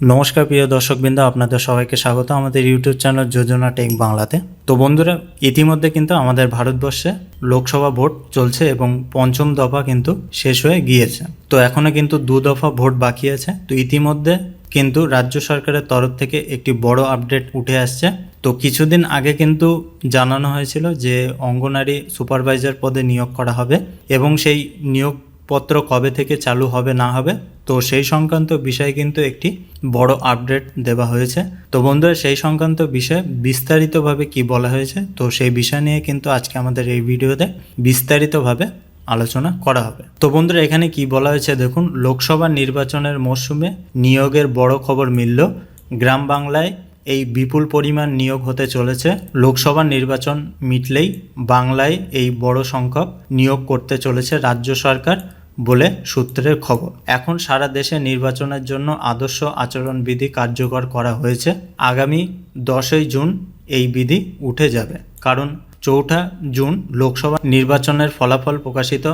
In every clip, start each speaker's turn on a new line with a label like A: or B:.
A: নমস্কার, প্রিয় দর্শকবৃন্দ, আপনাদের সবাইকে স্বাগত আমাদের ইউটিউব চ্যানেল যোজনা টেক বাংলাতে। তো বন্ধুরা, ইতিমধ্যে কিন্তু আমাদের ভারতবর্ষে লোকসভা ভোট চলছে এবং পঞ্চম দফা কিন্তু শেষ হয়ে গিয়েছে। তো এখনও কিন্তু দু দফা ভোট বাকি আছে। তো ইতিমধ্যে কিন্তু রাজ্য সরকারের তরফ থেকে একটি বড় আপডেট উঠে আসছে। তো কিছুদিন আগে কিন্তু জানানো হয়েছিল যে অঙ্গনারী সুপারভাইজার পদে নিয়োগ করা হবে এবং সেই নিয়োগ পত্র কবে থেকে চালু হবে, না হবে, তো সেই সংক্রান্ত বিষয়ে কিন্তু একটি বড় আপডেট দেওয়া হয়েছে। তো বন্ধুরা, সেই সংক্রান্ত বিষয়ে বিস্তারিতভাবে কি বলা হয়েছে, তো সেই বিষয় নিয়ে কিন্তু আজকে আমাদের এই ভিডিওতে বিস্তারিতভাবে আলোচনা করা হবে। তো বন্ধুরা, এখানে কি বলা হয়েছে দেখুন, লোকসভা নির্বাচনের মরশুমে নিয়োগের বড় খবর মিলল গ্রাম বাংলায় এই বিপুল পরিমাণ নিয়োগ হতে চলেছে। লোকসভা নির্বাচন মিটলেই বাংলায় এই বড় সংখ্যক নিয়োগ করতে চলেছে রাজ্য সরকার বলে সূত্রের খবর। এখন সারা দেশে নির্বাচনের জন্য আদর্শ আচরণবিধি কার্যকর করা হয়েছে। আগামী দশই জুন এই বিধি উঠে যাবে। কারণ চৌঠা জুন লোকসভা নির্বাচনের ফলাফল প্রকাশিত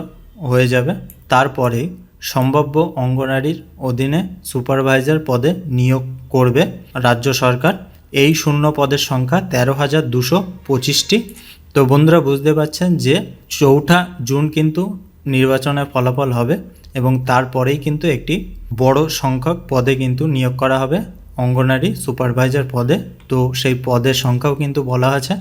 A: হয়ে যাবে। তারপরেই সম্ভাব্য অঙ্গনারীর অধীনে সুপারভাইজার পদে নিয়োগ করবে রাজ্য সরকার। এই শূন্য পদের সংখ্যা তেরো হাজার দুশো পঁচিশটি। তো বন্ধুরা বুঝতে পারছেন যে চৌঠা জুন কিন্তু নির্বাচনের ফলাফল হবে এবং তারপরেই কিন্তু একটি বড় সংখ্যক পদে কিন্তু নিয়োগ করা হবে অঙ্গনারী সুপারভাইজার পদে। তো সেই পদের সংখ্যাও কিন্তু বলা আছে।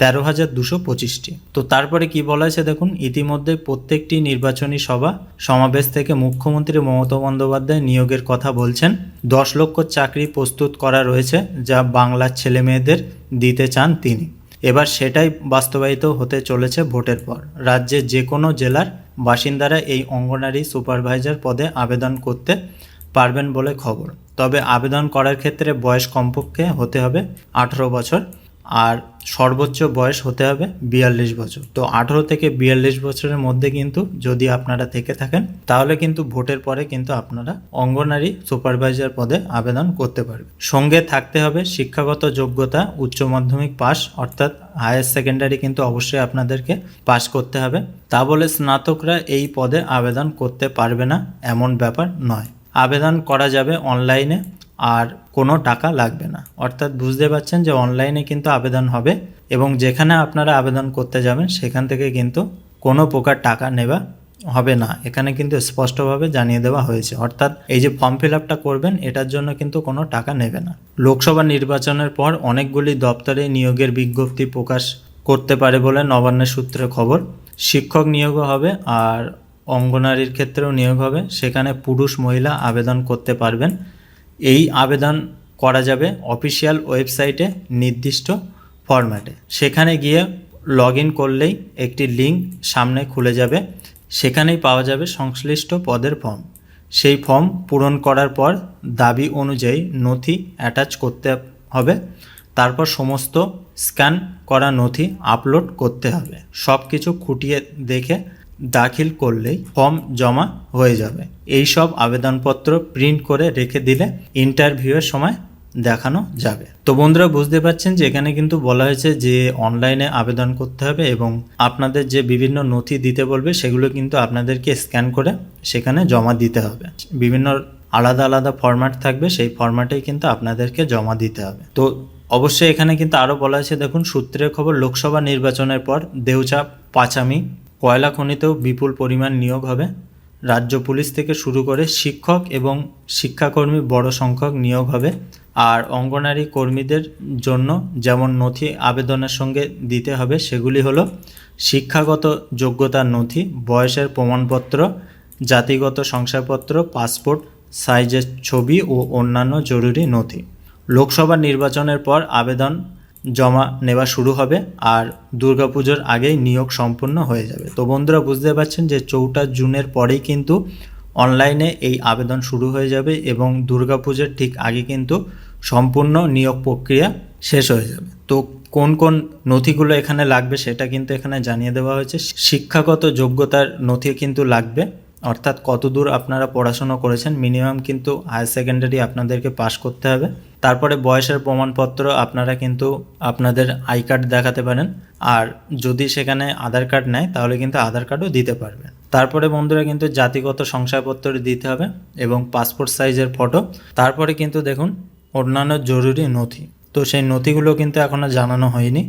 A: তেরো হাজার দুশো পঁচিশটি। তো তারপরে কি বলা আছে দেখুন, ইতিমধ্যে প্রত্যেকটি নির্বাচনী সভা সমাবেশ থেকে মুখ্যমন্ত্রী মমতা বন্দ্যোপাধ্যায় নিয়োগের কথা বলছেন। দশ লক্ষ চাকরি প্রস্তুত করা রয়েছে যা বাংলার ছেলে মেয়েদের দিতে চান তিনি। এবার সেটাই বাস্তবায়িত হতে চলেছে ভোটের পর। রাজ্যের যে কোনো জেলার বাসিন্দারা এই অঙ্গনারী সুপারভাইজার পদে আবেদন করতে পারবেন বলে খবর। তবে আবেদন করার ক্ষেত্রে বয়স কমপক্ষে হতে হবে আঠেরো বছর। আর সর্বোচ্চ বয়স হতে হবে বিয়াল্লিশ বছর। তো আঠেরো থেকে বিয়াল্লিশ বছরের মধ্যে কিন্তু যদি আপনারা থেকে থাকেন, তাহলে কিন্তু ভোটের পরে কিন্তু আপনারা অঙ্গনারী সুপারভাইজার পদে আবেদন করতে পারবেন। সঙ্গে থাকতে হবে শিক্ষাগত যোগ্যতা, উচ্চ মাধ্যমিক পাস অর্থাৎ হায়ার সেকেন্ডারি কিন্তু অবশ্যই আপনাদেরকে পাস করতে হবে। তা বলে স্নাতকরা এই পদে আবেদন করতে পারবে না, এমন ব্যাপার নয়। আবেদন করা যাবে অনলাইনে আর কোনো টাকা লাগবে না। অর্থাৎ বুঝতে পারছেন যে অনলাইনে কিন্তু আবেদন হবে এবং যেখানে আপনারা আবেদন করতে যাবেন সেখান থেকে কিন্তু কোনো প্রকার টাকা নেওয়া হবে না। এখানে কিন্তু স্পষ্টভাবে জানিয়ে দেওয়া হয়েছে। অর্থাৎ এই যে ফর্ম ফিল আপটা করবেন, এটার জন্য কিন্তু কোনো টাকা নেবে না। লোকসভা নির্বাচনের পর অনেকগুলি দপ্তরে নিয়োগের বিজ্ঞপ্তি প্রকাশ করতে পারে বলে নবান্নের সূত্রে খবর। শিক্ষক নিয়োগও হবে আর অঙ্গনারীর ক্ষেত্রেও নিয়োগ হবে। সেখানে পুরুষ মহিলা আবেদন করতে পারবেন। এই আবেদন করা যাবে অফিসিয়াল ওয়েবসাইটে নির্দিষ্ট ফরম্যাটে। সেখানে গিয়ে লগ ইন করলেই একটি লিঙ্ক সামনে খুলে যাবে। সেখানেই পাওয়া যাবে সংশ্লিষ্ট পদের ফর্ম। সেই ফর্ম পূরণ করার পর দাবি অনুযায়ী নথি অ্যাটাচ করতে হবে। তারপর সমস্ত স্ক্যান করা নথি আপলোড করতে হবে। সব কিছু খুঁটিয়ে দেখে দাখিল করলেই ফর্ম জমা হয়ে যাবে। এই সব আবেদনপত্র প্রিন্ট করে রেখে দিলে ইন্টারভিউয়ের সময় দেখানো যাবে। তো বন্ধুরা, বুঝতে পারছেন যে এখানে কিন্তু বলা হয়েছে যে অনলাইনে আবেদন করতে হবে এবং আপনাদের যে বিভিন্ন নথি দিতে বলবে সেগুলো কিন্তু আপনাদেরকে স্ক্যান করে সেখানে জমা দিতে হবে। বিভিন্ন আলাদা আলাদা ফরম্যাট থাকবে, সেই ফরম্যাটেই কিন্তু আপনাদেরকে জমা দিতে হবে। তো অবশ্যই এখানে কিন্তু আরও বলা হয়েছে, দেখুন সূত্রের খবর, লোকসভা নির্বাচনের পর দেউচা পাচামি কয়লা খনিতেও বিপুল পরিমাণ নিয়োগ হবে। রাজ্য পুলিশ থেকে শুরু করে শিক্ষক এবং শিক্ষাকর্মী বড় সংখ্যক নিয়োগ হবে। আর অঙ্গনারী কর্মীদের জন্য যেমন নথি আবেদনের সঙ্গে দিতে হবে, সেগুলি হলো শিক্ষাগত যোগ্যতার নথি, বয়সের প্রমাণপত্র, জাতিগত শংসাপত্র, পাসপোর্ট, সাইজের ছবি ও অন্যান্য জরুরি নথি। লোকসভা নির্বাচনের পর আবেদন জমা নেওয়া শুরু হবে আর দুর্গাপুজোর আগেই নিয়োগ সম্পূর্ণ হয়ে যাবে। তো বন্ধুরা, বুঝতে পারছেন যে চৌঠা জুনের পরেই কিন্তু অনলাইনে এই আবেদন শুরু হয়ে যাবে এবং দুর্গাপুজোর ঠিক আগে কিন্তু সম্পূর্ণ নিয়োগ প্রক্রিয়া শেষ হয়ে যাবে। তো কোন কোন নথিগুলো এখানে লাগবে সেটা কিন্তু এখানে জানিয়ে দেওয়া হয়েছে। শিক্ষাগত যোগ্যতার নথি কিন্তু লাগবে। অর্থাৎ কত দূর আপনারা পড়াশোনা করেছেন মিনিমাম কিন্তু হায়ার সেকেন্ডারি আপনাদেরকে পাশ করতে হবে। তারপরে বয়সের প্রমাণপত্র আপনারা কিন্তু আপনাদের আই কার্ড দেখাতে পারেন। আর যদি সেখানে আধার কার্ড নেয়, তাহলে কিন্তু আধার কার্ডও দিতে পারবেন। তারপরে বন্ধুরা কিন্তু জাতিগত শংসাপত্র দিতে হবে এবং পাসপোর্ট সাইজের ফটো তারপরে কিন্তু দেখুন, অন্যান্য জরুরি নথি। তো সেই নথিগুলো কিন্তু এখনও জানানো হয়নি।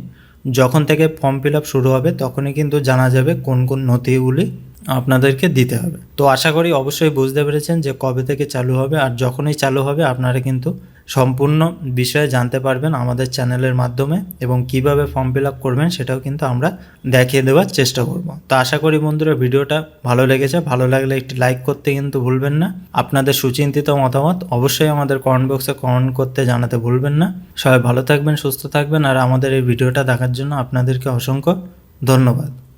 A: যখন থেকে ফর্ম ফিল আপ শুরু হবে, তখনই কিন্তু জানা যাবে কোন কোন নথিগুলি আপনাদেরকে দিতে হবে। তো আশা করি অবশ্যই বুঝতে পেরেছেন যে কবে থেকে চালু হবে আর যখনই চালু হবে আপনারা কিন্তু সম্পূর্ণ বিষয়ে জানতে পারবেন আমাদের চ্যানেলের মাধ্যমে এবং কীভাবে ফর্ম ফিল করবেন সেটাও কিন্তু আমরা দেখিয়ে দেওয়ার চেষ্টা করব। তো আশা করি বন্ধুরা ভিডিওটা ভালো লেগেছে। ভালো লাগলে একটি লাইক করতে কিন্তু ভুলবেন না। আপনাদের সুচিন্তিত মতামত অবশ্যই আমাদের কমেন্ট বক্সে কমেন্ট করতে জানাতে ভুলবেন না। সবাই ভালো থাকবেন, সুস্থ থাকবেন আর আমাদের এই ভিডিওটা দেখার জন্য আপনাদেরকে অসংখ্য ধন্যবাদ।